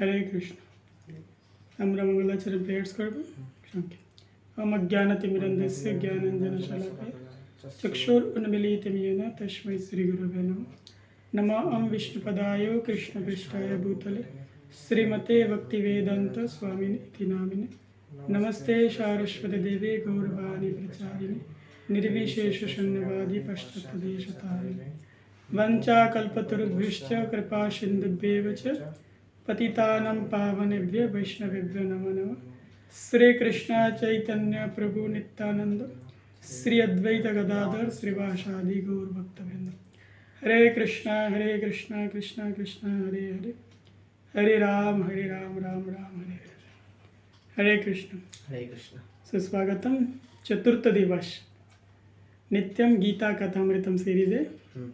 Hare Krishna. అమరమంగళాచరి prayers కొరకు మజ్ఞానతిమిరంధస్య జ్ఞానంజనశలాపే చక్షుర్ ఉన్మిలితం యేన తస్మై శ్రీ గురువే నమ. నమా అం విష్ణుపదాయ కృష్ణపృష్టాయ భూతలే. శ్రీమతే భక్తివేదాంత స్వామిని ఇది నామిని. నమస్తే సారస్వతదేవి గౌరవాణి ప్రచారిణి. నిర్విశేష శూన్యవాది పశ్చత్తదేశతారిణి వంచాకల్పతురుభ్యశ్చ కృపా సింధుభ్యేవ చ पतितानं पावनेभ्य वैष्णवेभ्यो नमो नमः। श्री कृष्ण चैतन्य प्रभु नित्यानंद। श्री अद्वैत गदाधर श्रीवासादि गौर हरे कृष्णा हरे कृष्णा कृष्णा कृष्णा हरे हरे। हरे राम हरे राम राम राम हरे हरे। हरे कृष्ण। हरे कृष्ण। सुस्वागत चतुर्थ दिवस। नित्यम गीता कथामृतम है। हम्म।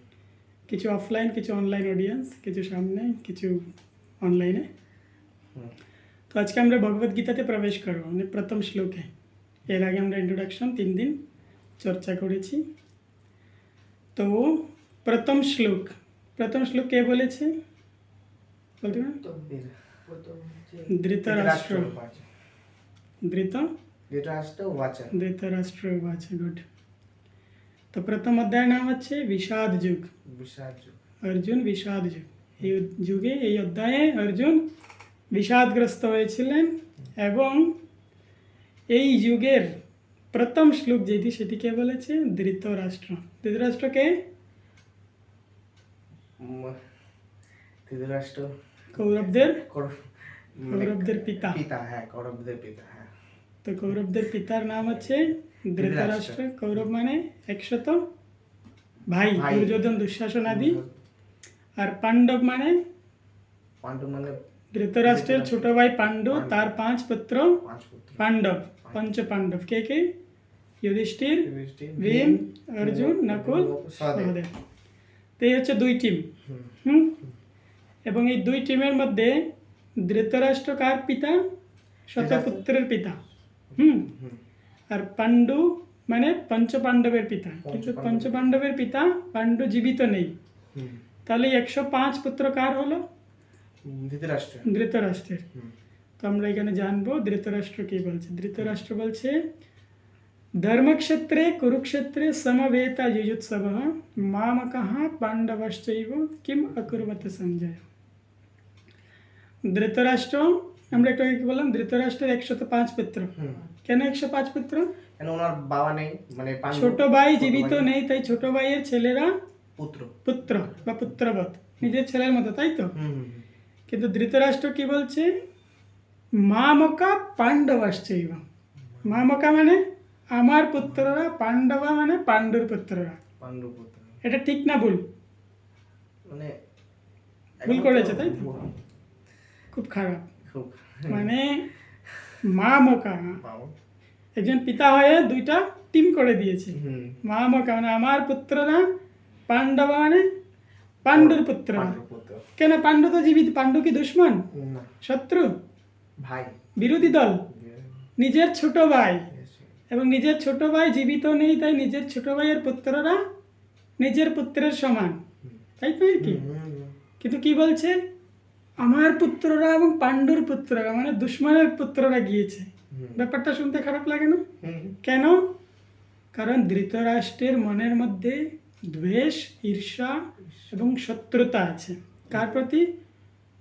किचु ऑफलाइन किचु ऑनलाइन ऑडियंस किचु सामने किचु অনলাইনে তো আজকে আমরা ভগবদ গীতাতে প্রবেশ করব। মানে প্রথম শ্লোকে। এর আগে আমরা ইন্ট্রোডাকশন তিন দিন চর্চা করেছি। তো প্রথম শ্লোক। প্রথম শ্লোক কে বলেছে? বলতে ধৃতরাষ্ট্র। ধৃত? ধৃতরাষ্ট্র আছে গুড তো প্রথম অধ্যায়ের নাম হচ্ছে বিষাদ যুগ। বিষাদ যুগ। অর্জুন বিষাদ যুগ। এই যুগে এই অধ্যায়ে অর্জুন বিষাদগ্রস্ত হয়েছিলেন এবং এই যুগের প্রথম শ্লোক যেটি সেটিকে বলেছে ধৃতরাষ্ট্র। ধৃতরাষ্ট্রকে ধৃতরাষ্ট্র। কৌরবদের? কৌরবদের পিতা। পিতা হ্যাঁ কৌরবদের পিতা হ্যাঁ। তো কৌরবদের পিতার নাম হচ্ছে ধৃতরাষ্ট্র। কৌরব মানে একশত ভাই। দুর্যোধন দুঃশাসন আদি। আর পাণ্ডব মানে? পাণ্ডব মানে ধৃতরাষ্ট্রের ছোট ভাই পাণ্ডু তার পাঁচ পুত্র পাণ্ডব পঞ্চ পাণ্ডব কে কে? যুধিষ্ঠির ভীম অর্জুন নকুল সহদেব। তো এই হচ্ছে দুই টিম। হুম, এবং এই দুই টিমের মধ্যে ধৃতরাষ্ট্র কার পিতা? শতপুত্রের পিতা। হুম? আর পাণ্ডু মানে পঞ্চ পাণ্ডবের পিতা। কিন্তু পঞ্চ পাণ্ডবের পিতা পাণ্ডু জীবিত নেই। তাহলে একশো পাঁচ পুত্র কার হলো? ধৃতরাষ্ট্র ধৃতরাষ্ট্রের। তো আমরা এখানে জানব ধৃতরাষ্ট্র কি বলছে। ধৃতরাষ্ট্র বলছে ধর্মক্ষেত্রে কুরুক্ষেত্রে সমবেতা যুজুৎসব মামকः পাণ্ডবশ্চৈব কিম অকুর্বত সঞ্জয়। ধৃতরাষ্ট্র আমরা একটু কি বললাম? ধৃতরাষ্ট্রের একশত পাঁচ পুত্র। কেন একশো পাঁচ পুত্র? কেন ওনার বাবা নেই? মানে ছোট ভাই জীবিত নেই তাই ছোট ভাইয়ের ছেলেরা পুত্র। পুত্র বা পুত্রবৎ নিজের ছেলের মতো তাই তো। কিন্তু ধৃতরাষ্ট্র কি বলছে? মামকা পাণ্ডবাশ্চৈব মামকা মানে আমার পুত্ররা পাণ্ডবা মানে পাণ্ডুর পুত্ররা। পাণ্ডব পুত্র। এটা ঠিক না ভুল? মানে ভুল করেছে, তাই তো? খুব খারাপ। মানে মামকা বাবা। একজন পিতা হয়ে দুইটা টিম করে দিয়েছে। মা মামকা মানে আমার পুত্ররা পাণ্ডবা মানে পাণ্ডুর পুত্র কেন পাণ্ডু তো জীবিত? পাণ্ডু কি দুশ্মন? শত্রু? ভাই। বিরোধী দল? নিজের ছোট ভাই। এবং নিজের ছোট ভাই জীবিত নেই তাই নিজের ছোট ভাইয়ের পুত্ররা নিজের পুত্রের সমান। তাই তো কি? কিন্তু কি বলছে? আমার পুত্ররা এবং পাণ্ডুর পুত্ররা মানে দুশ্মনের পুত্ররা গিয়েছে। ব্যাপারটা শুনতে খারাপ লাগে না? কেন? কারণ ধৃতরাষ্ট্রের মনের মধ্যে দ্বেষ ঈর্ষা এবং শত্রুতা আছে। কার প্রতি?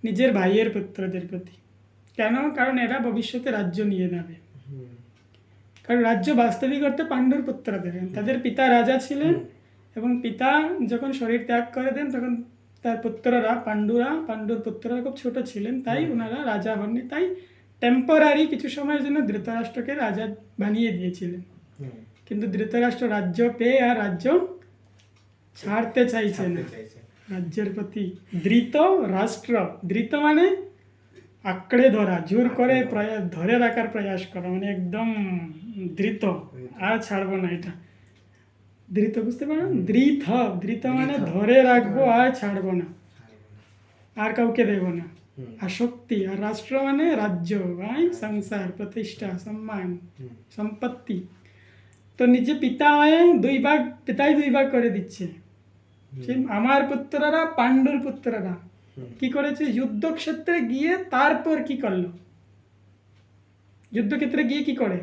নিজের ভাইয়ের পুত্রদের প্রতি। কেন? কারণ এরা ভবিষ্যতে রাজ্য নিয়ে নেবে। কারণ রাজ্য বাস্তবিক অর্থে পাণ্ডুর পুত্রদের। তাদের পিতা রাজা ছিলেন এবং পিতা যখন শরীর ত্যাগ করে দেন তখন তার পুত্ররা পাণ্ডুরা পাণ্ডুর পুত্ররা খুব ছোট ছিলেন তাই ওনারা রাজা হননি। তাই টেম্পোরারি কিছু সময়ের জন্য ধৃতরাষ্ট্রকে রাজা বানিয়ে দিয়েছিলেন। কিন্তু ধৃতরাষ্ট্র রাজ্য পেয়ে আর রাজ্য ছাড়তে চাইছে না। রাজ্যের প্রতি ধৃত রাষ্ট্র ধৃত মানে আঁকড়ে ধরা জোর করে প্রয়াস ধরে রাখার প্রয়াস করা মানে একদম ধৃত। আর ছাড়বো না এটা। ধৃত বুঝতে পারো ধৃত ধৃত মানে ধরে রাখব আর ছাড়বো না। আর কাউকে দেব না। আসক্তি আর রাষ্ট্র মানে রাজ্য ভাই সংসার প্রতিষ্ঠা সম্মান সম্পত্তি। তো নিজে পিতা দুই ভাগ পিতাই দুই ভাগ করে দিচ্ছে। আমার পুত্ররা পাণ্ডুর পুত্ররা। কি করেছে? যুদ্ধক্ষেত্রে গিয়ে তারপর কি করল? যুদ্ধক্ষেত্রে গিয়ে কি করে?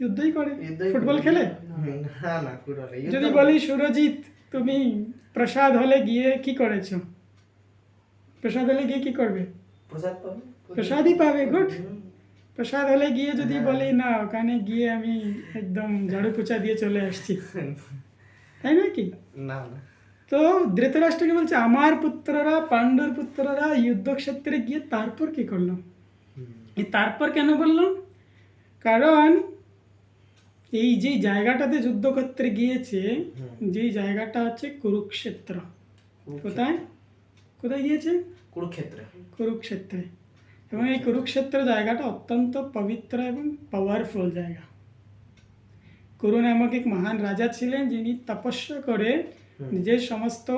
যুদ্ধই করে। ফুটবল খেলে? যদি বলি সুরজিৎ তুমি প্রসাদ হলে গিয়ে কি করেছ? প্রসাদ হলে গিয়ে কি করবে? প্রসাদই পাবে গুড। প্রসাদ হলে গিয়ে যদি বলি না ওখানে গিয়ে আমি একদম ঝাড়ু পোছা দিয়ে চলে আসছি। তাই না কি? না না। তো ধৃতরাষ্ট্রকে বলছে আমার পুত্ররা পাণ্ডুর পুত্ররা যুদ্ধক্ষেত্রে গিয়ে তারপর কি করল? তারপর কেন বললাম কারণ এই যে জায়গাটাতে যুদ্ধক্ষেত্রে গিয়েছে যেই জায়গাটা হচ্ছে কুরুক্ষেত্র। কোথায়? কোথায় গিয়েছে? কুরুক্ষেত্রে। কুরুক্ষেত্রে। এবং এই কুরুক্ষেত্র। জায়গাটা অত্যন্ত পবিত্র এবং পাওয়ারফুল জায়গা। কুরু নামক এক মহান রাজা ছিলেন যিনি তপস্যা করে নিজের সমস্ত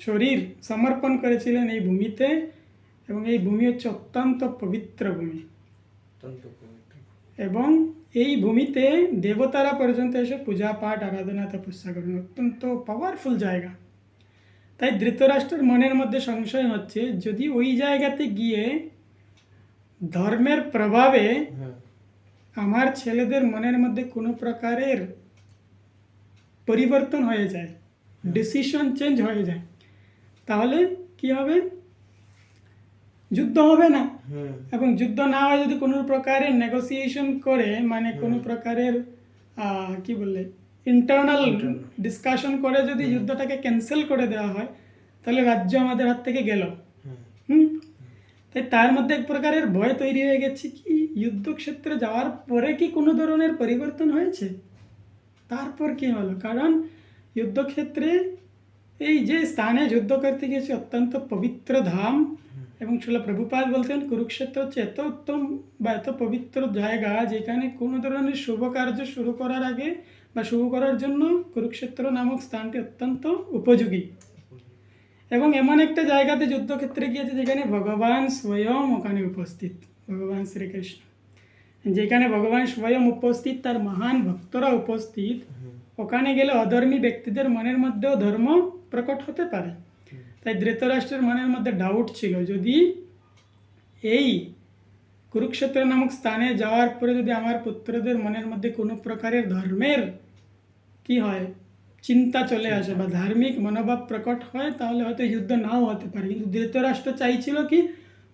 শরীর সমর্পণ করেছিলেন এই ভূমিতে এবং এই ভূমি হচ্ছে অত্যন্ত পবিত্র ভূমি। এবং এই ভূমিতে দেবতারা পর্যন্ত এসে পূজা পাঠ আরাধনা তপস্যা করেন। অত্যন্ত পাওয়ারফুল জায়গা। তাই ধৃতরাষ্ট্রের মনের মধ্যে সংশয় হচ্ছে যদি ওই জায়গাতে গিয়ে ধর্মের প্রভাবে। আমার ছেলেদের মনের মধ্যে কোনো প্রকারের পরিবর্তন হয়ে যায় ডিসিশন চেঞ্জ হয়ে যায়। তাহলে কি হবে? যুদ্ধ হবে না। এবং যুদ্ধ না হয় যদি কোনো প্রকারের নেগোসিয়েশন করে মানে কোনো প্রকারের কি বললে ইন্টারনাল ডিসকাশন করে যদি যুদ্ধটাকে ক্যান্সেল করে দেওয়া হয় তাহলে রাজ্য আমাদের হাত থেকে গেল। হুম। তাই তার মধ্যে এক প্রকারের ভয় তৈরি হয়ে গেছে কি যুদ্ধক্ষেত্রে যাওয়ার পরে কি কোনো ধরনের পরিবর্তন হয়েছে? তারপর কি হলো? কারণ যুদ্ধক্ষেত্রে এই যে স্থানে যুদ্ধ করতে গিয়েছে অত্যন্ত পবিত্র ধাম এবং ছিল প্রভুপাল বলতেন কুরুক্ষেত্র হচ্ছে এত উত্তম বা এত পবিত্র জায়গা যেখানে কোনো ধরনের শুভ কার্য শুরু করার আগে বা শুরু করার জন্য কুরুক্ষেত্র নামক স্থানটি অত্যন্ত উপযোগী। এবং এমন একটা জায়গাতে যুদ্ধক্ষেত্রে গিয়েছে যেখানে ভগবান স্বয়ং ওখানে উপস্থিত, ভগবান শ্রীকৃষ্ণ। যেখানে ভগবান স্বয়ং উপস্থিত, তার মহান ভক্তরা উপস্থিত, ওখানে গেলে অধর্মী ব্যক্তিদের মনের মধ্যেও ধর্ম প্রকট হতে পারে। তাই ধৃতরাষ্ট্রের মনের মধ্যে ডাউট ছিল, যদি এই কুরুক্ষেত্র নামক স্থানে যাওয়ার পরে যদি আমার পুত্রদের মনের মধ্যে কোনো প্রকারের ধর্মের কি হয়? চিন্তা চলে আসে বা ধার্মিক মনোভাব প্রকট হয় তাহলে হয়তো যুদ্ধ নাও হতে পারে। কিন্তু ধৃতরাষ্ট্র চাইছিল কি?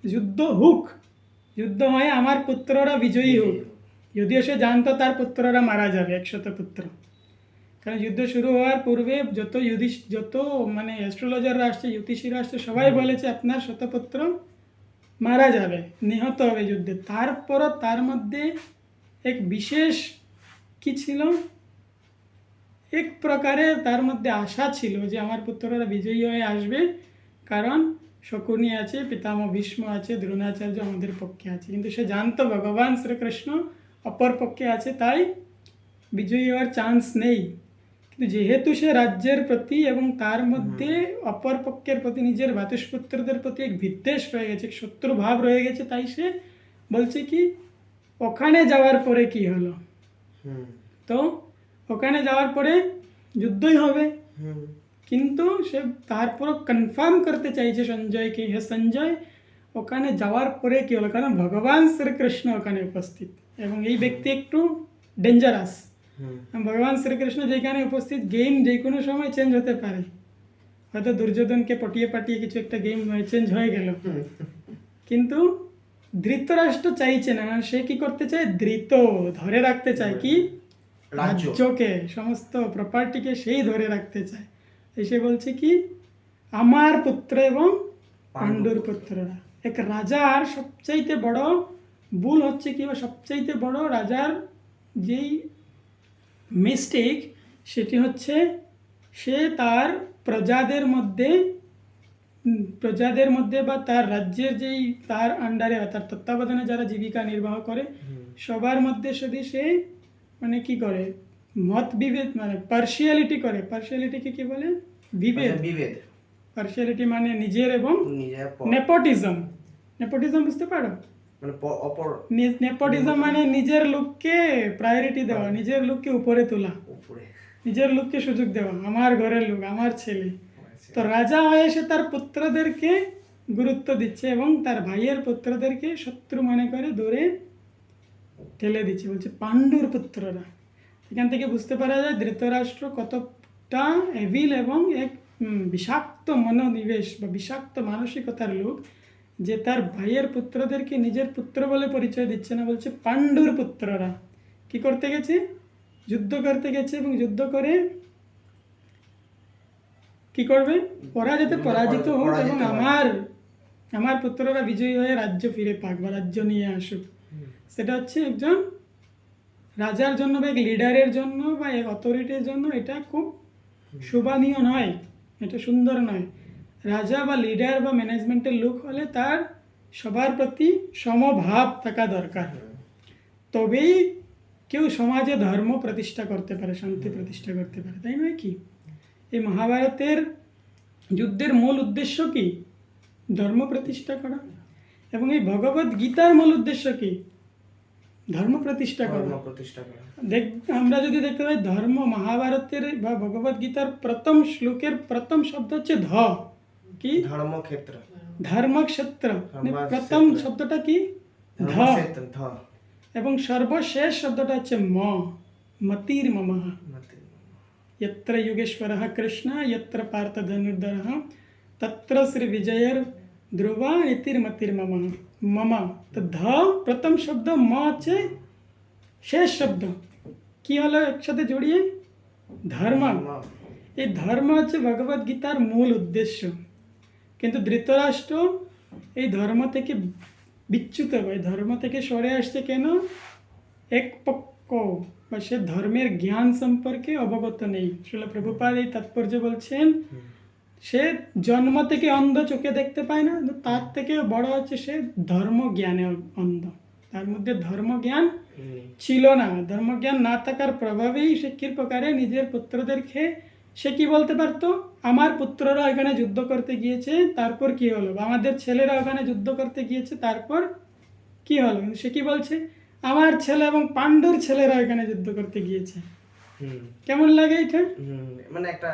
যুদ্ধ হুক। যুদ্ধ হয়ে আমার পুত্ররা বিজয়ী হোক। যদিও সে জানতো তার পুত্ররা মারা যাবে একশত পুত্র। কারণ যুদ্ধ শুরু হওয়ার পূর্বে যত যুধিষ যত মানে অ্যাস্ট্রোলজাররা আসছে জ্যোতিষীরা আসছে সবাই বলেছে আপনার শতপুত্র মারা যাবে নিহত হবে যুদ্ধে। তারপরও তার মধ্যে এক বিশেষ কি ছিল? এক প্রকারে তার মধ্যে আশা ছিল যে আমার পুত্ররা বিজয়ী হয়ে আসবে। কারণ শকুনি আছে পিতামহ ভীষ্ম আছে দ্রোণাচার্য আমাদের পক্ষে আছে। কিন্তু সে জানতো ভগবান শ্রীকৃষ্ণ অপর পক্ষে আছে তাই বিজয়ী হওয়ার চান্স নেই। কিন্তু যেহেতু সে রাজ্যের প্রতি এবং তার মধ্যে অপর পক্ষের প্রতি নিজের ভাতুষপুত্রদের প্রতি এক বিদ্বেষ রয়ে গেছে এক শত্রু ভাব রয়ে গেছে তাই সে বলছে কি ওখানে যাওয়ার পরে কি হলো? তো ওখানে যাওয়ার পরে যুদ্ধই হবে। কিন্তু সে তারপর কনফার্ম করতে চাইছে সঞ্জয়কে হে সঞ্জয় ওখানে যাওয়ার পরে কি হলো? কারণ ভগবান শ্রীকৃষ্ণ ওখানে উপস্থিত এবং এই ব্যক্তি একটু ডেঞ্জারাস। ভগবান শ্রীকৃষ্ণ যেখানে উপস্থিত গেম যে কোনো সময় চেঞ্জ হতে পারে। হয়তো দুর্যোধনকে পটিয়ে পাটিয়ে কিছু একটা গেম চেঞ্জ হয়ে গেল। কিন্তু ধৃতরাষ্ট্র চাইছে না। সে কি করতে চায়? ধৃত ধরে রাখতে চায় কি? রাজ্যকে সমস্ত প্রপার্টিকে সেই ধরে রাখতে চায়। এসে বলছে কি? আমার পুত্র এবং পাণ্ডুর পুত্ররা। এক রাজার সবচাইতে বড় ভুল হচ্ছে কি বা সবচাইতে বড় রাজার যেই মিস্টেক সেটি হচ্ছে সে তার প্রজাদের মধ্যে প্রজাদের মধ্যে বা তার রাজ্যের যেই তার আন্ডারে বা তার তত্ত্বাবধানে যারা জীবিকা নির্বাহ করে সবার মধ্যে শুধু সে মানে কি করে? মত বিভেদ মানে পার্সিয়ালিটি করে। পার্সিয়ালিটিকে কি বলে? বিভেদ। আচ্ছা, বিভেদ। পার্সিয়ালিটি মানে নিজের এবং নেপোটিজম। নেপোটিজম বুঝতে পারো? মানে অপর। নেপোটিজম মানে নিজের লোককে প্রায়োরিটি দেওয়া নিজের লোককে উপরে তোলা। উপরে। নিজের লোককে সুযোগ দেওয়া আমার ঘরের লোক আমার ছেলে। তো রাজা হয়ে সে তার পুত্রদেরকে গুরুত্ব দিচ্ছে এবং তার ভাইয়ের পুত্রদেরকে শত্রু মনে করে দূরে ঠেলে দিচ্ছে বলছে পাণ্ডুর পুত্ররা। এখান থেকে বুঝতে পারা যায় ধৃতরাষ্ট্র কতটা এভিল এবং এক বিষাক্ত মনোনিবেশ বা বিষাক্ত মানসিকতার লোক যে তার ভাইয়ের পুত্রদেরকে নিজের পুত্র বলে পরিচয় দিচ্ছে না বলছে পাণ্ডুর পুত্ররা। কি করতে গেছে? যুদ্ধ করতে গেছে এবং যুদ্ধ করে কি করবে? ওরা যাতে পরাজিত হোক এবং আমার আমার পুত্ররা বিজয়ী হয়ে রাজ্য ফিরে পাক বা রাজ্য নিয়ে আসুক। সেটা হচ্ছে একজন রাজার জন্য বা এক লিডারের জন্য বা এক অথরিটির জন্য এটা খুব শোভনীয় নয়, এটা সুন্দর নয়। রাজা বা লিডার বা ম্যানেজমেন্টের লোক হলে তার সবার প্রতি সমভাব থাকা দরকার। তবেই কেউ সমাজে ধর্ম প্রতিষ্ঠা করতে পারে, শান্তি প্রতিষ্ঠা করতে পারে, তাই নয় কি? এই মহাভারতের যুদ্ধের মূল উদ্দেশ্য কি? ধর্ম প্রতিষ্ঠা করা। এবং এই ভগবত গীতার মূল উদ্দেশ্য কি ধর্ম প্রতিষ্ঠা করা ধর্ম প্রতিষ্ঠা করা দেখ আমরা যদি দেখতে পাই ধর্ম মহাভারতের বা ভগবত গীতার প্রথম শ্লোকের প্রথম শব্দ হচ্ছে ধ কি ধর্মক্ষেত্র ধর্মক্ষেত্র মানে ধর্মক্ষেত্র। প্রথম শব্দটা কি ধ ধর্মক্ষেত্র ধ এবং সর্বশেষ শব্দটা হচ্ছে ম মতির মমঃ মতে। यत्र युगेश्वरः कृष्ण यत्र पार्थधनुर्धरः तत्र श्री विजयर ধ্রুবা নীতির্মতির্মম মম তো ধ প্রথম শব্দ ম হচ্ছে শেষ শব্দ কি হলো একসাথে জড়িয়ে ধর্ম ধর্ম। এই ধর্ম হচ্ছে ভগবত গীতার মূল উদ্দেশ্য কিন্তু ধৃতরাষ্ট্র এই ধর্ম থেকে বিচ্যুত হয় ধর্ম থেকে সরে আসছে কেন এক পক্ষ বা সে ধর্মের জ্ঞান সম্পর্কে অবগত নেই আসলে প্রভুপাদ এই তাৎপর্য বলছেন হুম। সে জন্ম থেকে অন্ধ চোখে দেখতে পায় না তার থেকে বড় হচ্ছে সে ধর্ম জ্ঞানে অন্ধ। তার মধ্যে ধর্ম জ্ঞান ছিল না। ধর্মজ্ঞান না থাকার প্রভাবেই সে প্রকারে নিজের পুত্রদেরকে সে কি বলতে পারতো? আমার পুত্ররা ওখানে যুদ্ধ করতে গিয়েছে তারপর কি হলো? বা আমাদের ছেলেরা ওখানে যুদ্ধ করতে গিয়েছে তারপর কি হলো? সে কি বলছে? আমার ছেলে এবং পাণ্ডুর ছেলেরা ওখানে যুদ্ধ করতে গিয়েছে। কেমন লাগে এটা? মানে একটা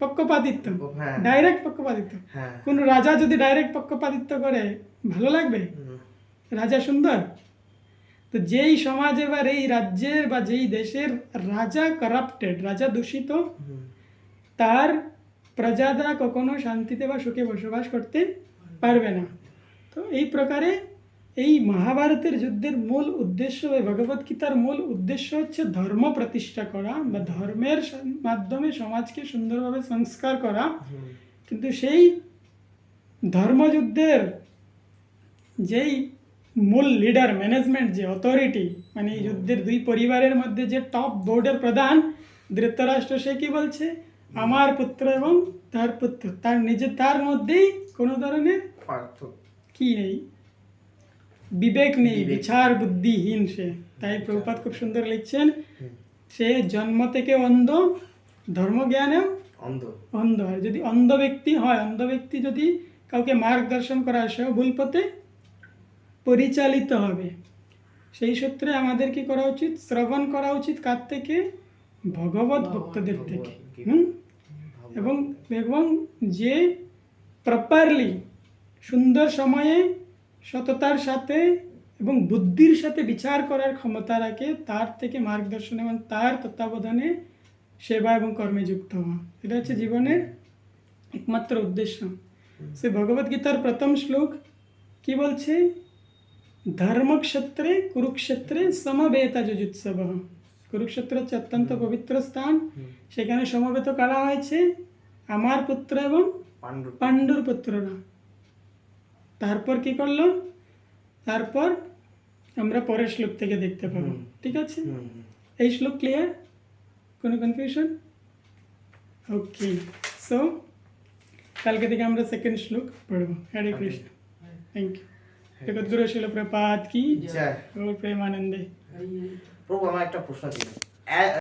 পক্ষপাতিত্ব। হ্যাঁ। ডাইরেক্ট পক্ষপাতিত্ব। হ্যাঁ। কোন রাজা যদি ডাইরেক্ট পক্ষপাতিত্ব করে ভালো লাগবে? রাজা সুন্দর? তো যেই সমাজে বা এই রাজ্যের বা যেই দেশের রাজা কারাপ্টেড রাজা দূষিত তার প্রজারা কখনো শান্তিতে বা সুখে বসবাস করতে পারবে না। তো এই প্রকারে এই মহাভারতের যুদ্ধের মূল উদ্দেশ্য বা ভগবত গীতার মূল উদ্দেশ্য হচ্ছে ধর্ম প্রতিষ্ঠা করা বা ধর্মের মাধ্যমে সমাজকে সুন্দরভাবে সংস্কার করা। কিন্তু সেই ধর্মযুদ্ধের যেই মূল লিডার ম্যানেজমেন্ট যে অথরিটি মানে এই যুদ্ধের দুই পরিবারের মধ্যে যে টপ বোর্ডের প্রধান ধৃতরাষ্ট্র সে কি বলছে? আমার পুত্র এবং তার পুত্র। তার নিজে তার মধ্যেই কোনো ধরনের পার্থক্য। কি নেই? বিবেক নেই বিচার বুদ্ধিহীন সে। তাই প্রভুপাত খুব সুন্দর লিখছেন সে জন্ম থেকে অন্ধ ধর্মজ্ঞানেও অন্ধ। অন্ধ আর যদি অন্ধ ব্যক্তি হয় অন্ধ ব্যক্তি যদি কাউকে মার্গদর্শন করা হয় সেও ভুল পথে পরিচালিত হবে। সেই সূত্রে আমাদের কি করা উচিত শ্রবণ করা উচিত কার থেকে? ভগবত ভক্তদের থেকে। হুম? এবং এবং যে প্রপারলি সুন্দর সময়ে সততার সাথে এবং বুদ্ধির সাথে বিচার করার ক্ষমতা রাখে তার থেকে মার্গদর্শন এবং তার তত্ত্বাবধানে সেবা এবং কর্মে যুক্ত হওয়া। এটা হচ্ছে জীবনের একমাত্র উদ্দেশ্য। সে ভগবত গীতার প্রথম শ্লোক কি বলছে? ধর্মক্ষেত্রে কুরুক্ষেত্রে সমবেতা যুজুৎসব। কুরুক্ষেত্র হচ্ছে অত্যন্ত পবিত্র স্থান। সেখানে সমবেত করা হয়েছে? আমার পুত্র এবং পাণ্ডুর পুত্ররা। তারপর কি করল? তারপর আমরা পরের শ্লোক থেকে দেখতে পাবো। ঠিক আছে। এই শ্লোক ক্লিয়ার কোনো কনফিউশন ওকে সো কালকে থেকে আমরা সেকেন্ড শ্লোক পড়ব। হরে কৃষ্ণ থ্যাংক ইউ জগৎগুরু শিল প্রপাত কি? জয় প্রেমানন্দে প্রভু আমার একটা প্রশ্ন ছিল